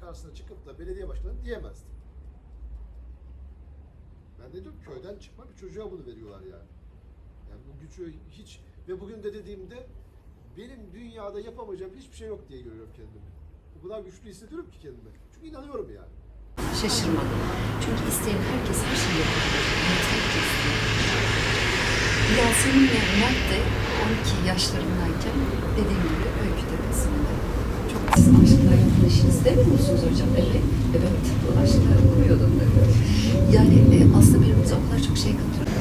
karşısına çıkıp da belediye başkanı diyemezdim. Ben de diyorum köyden çıkma bir çocuğa bunu veriyorlar yani. Yani bu gücü hiç ve bugün de dediğimde benim dünyada yapamayacağım hiçbir şey yok diye görüyorum kendimi. O kadar güçlü hissediyorum ki kendimi. Çünkü inanıyorum yani. Şaşırmadım. Çünkü isteyen herkes her şeyi yapabilir. Yeter ki isteyen. Yasemin ve Mert de 12 yaşlarındayken dediğim gibi öykü tepesinde. Çok sizin yapılışınız demiyor musunuz hocam? Evet. Evet. Aşkla koyuyordum dedi. Yani e, aslında birbirimize o kadar çok şey katıyoruz.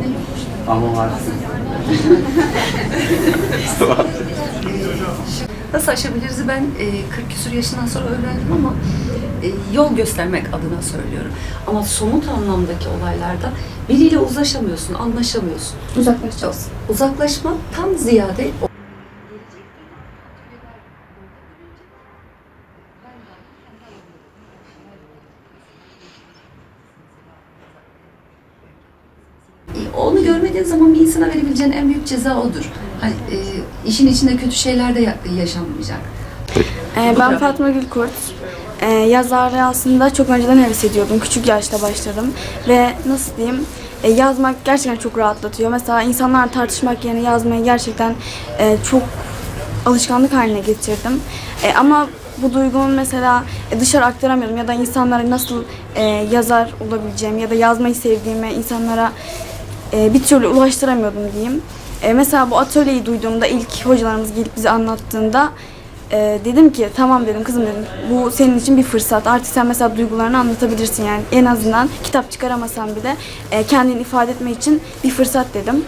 Ne yokmuş? Ama var. Nasıl aşabiliriz ben e, 40 küsur yaşından sonra öğrendim ama e, yol göstermek adına söylüyorum. Ama somut anlamdaki olaylarda biriyle uzlaşamıyorsun, anlaşamıyorsun. Uzaklaşacağız. Uzaklaşma tam ziyade o- onu görmediğin zaman bir insana verebileceğin en büyük ceza odur. Hani e, işin içinde kötü şeyler de ya- yaşanmayacak. Ee, ben Fatma Gülkurt. Ee, yazarlığı aslında çok önceden heves ediyordum. Küçük yaşta başladım. Ve nasıl diyeyim, e, yazmak gerçekten çok rahatlatıyor. Mesela insanlarla tartışmak yerine yazmayı gerçekten e, çok alışkanlık haline getirdim. E, ama bu duygumu mesela e, dışarı aktaramıyordum ya da insanlara nasıl e, yazar olabileceğim ya da yazmayı sevdiğimi insanlara e, bir türlü ulaştıramıyordum diyeyim. E, mesela bu atölyeyi duyduğumda ilk hocalarımız gelip bize anlattığında e, dedim ki tamam dedim kızım dedim bu senin için bir fırsat. Artık sen mesela duygularını anlatabilirsin yani en azından kitap çıkaramasan bile e, kendini ifade etmek için bir fırsat dedim.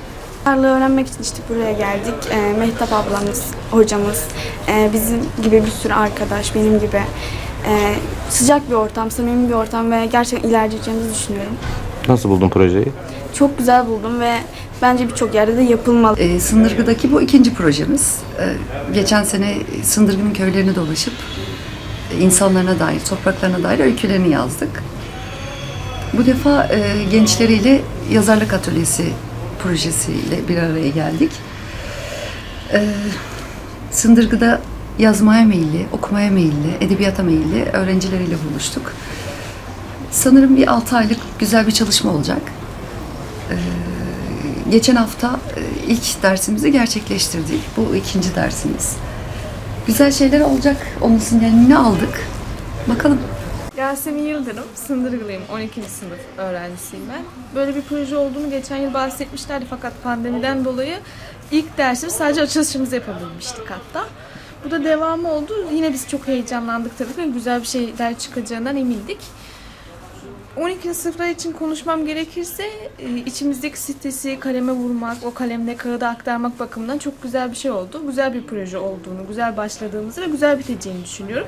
Yazarlığı öğrenmek için işte buraya geldik. E, Mehtap ablamız, hocamız, e, bizim gibi bir sürü arkadaş, benim gibi e, sıcak bir ortam, samimi bir ortam ve gerçekten ilerleyeceğimizi düşünüyorum. Nasıl buldun projeyi? Çok güzel buldum ve bence birçok yerde de yapılmalı. E, Sındırgı'daki bu ikinci projemiz. E, geçen sene Sındırgı'nın köylerini dolaşıp e, insanlarına dair, topraklarına dair öykülerini yazdık. Bu defa e, gençleriyle yazarlık atölyesi projesiyle bir araya geldik. E, Sındırgı'da yazmaya meyilli, okumaya meyilli, edebiyata meyilli öğrencileriyle buluştuk. Sanırım bir 6 aylık güzel bir çalışma olacak. Geçen hafta e, ilk dersimizi gerçekleştirdik. Bu ikinci dersimiz. Güzel şeyler olacak. Onun sinyalini aldık. Bakalım. Yasemin Yıldırım, Sındırgılıyım, 12. sınıf öğrencisiyim ben. Böyle bir proje olduğunu geçen yıl bahsetmişlerdi fakat pandemiden dolayı ilk dersimiz sadece açılışımızı yapabilmiştik hatta. Bu da devamı oldu. Yine biz çok heyecanlandık tabii ki. Güzel bir şeyler çıkacağından emindik. 12. sınıflar için konuşmam gerekirse e, içimizdeki stresi kaleme vurmak, o kalemle kağıda aktarmak bakımından çok güzel bir şey oldu. Güzel bir proje olduğunu, güzel başladığımızı ve güzel biteceğini düşünüyorum.